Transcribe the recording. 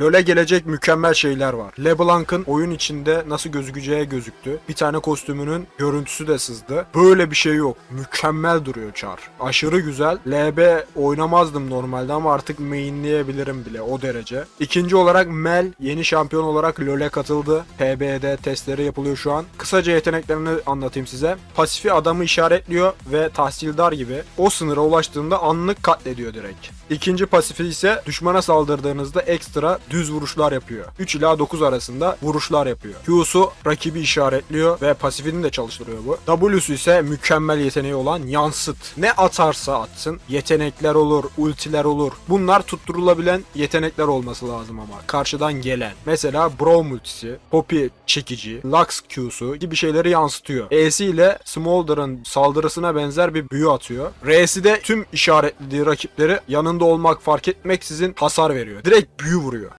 LoL'e gelecek mükemmel şeyler var. LeBlanc'ın oyun içinde nasıl gözükeceği gözüktü. Bir tane kostümünün görüntüsü de sızdı. Böyle bir şey yok. Mükemmel duruyor Char. Aşırı güzel. LB oynamazdım normalde ama artık mainleyebilirim bile o derece. İkinci olarak Mel yeni şampiyon olarak LoL'e katıldı. PB'de testleri yapılıyor şu an. Kısaca yeteneklerini anlatayım size. Pasifi adamı işaretliyor ve tahsildar gibi o sınıra ulaştığında anlık katlediyor direkt. İkinci pasifi ise düşmana saldırdığınızda ekstra düz vuruşlar yapıyor. 3 ila 9 arasında vuruşlar yapıyor. Q'su rakibi işaretliyor ve pasifini de çalıştırıyor bu. W'su ise mükemmel yeteneği olan yansıt. Ne atarsa atsın yetenekler olur, ultiler olur. Bunlar tutturulabilen yetenekler olması lazım ama karşıdan gelen. Mesela Braum ultisi, Poppy çekici, Lux Q'su gibi şeyleri yansıtıyor. E'si ile Smolder'ın saldırısına benzer bir büyü atıyor. R'si de tüm işaretlediği rakipleri yanında olmak fark etmeksizin hasar veriyor. Direkt büyü vuruyor.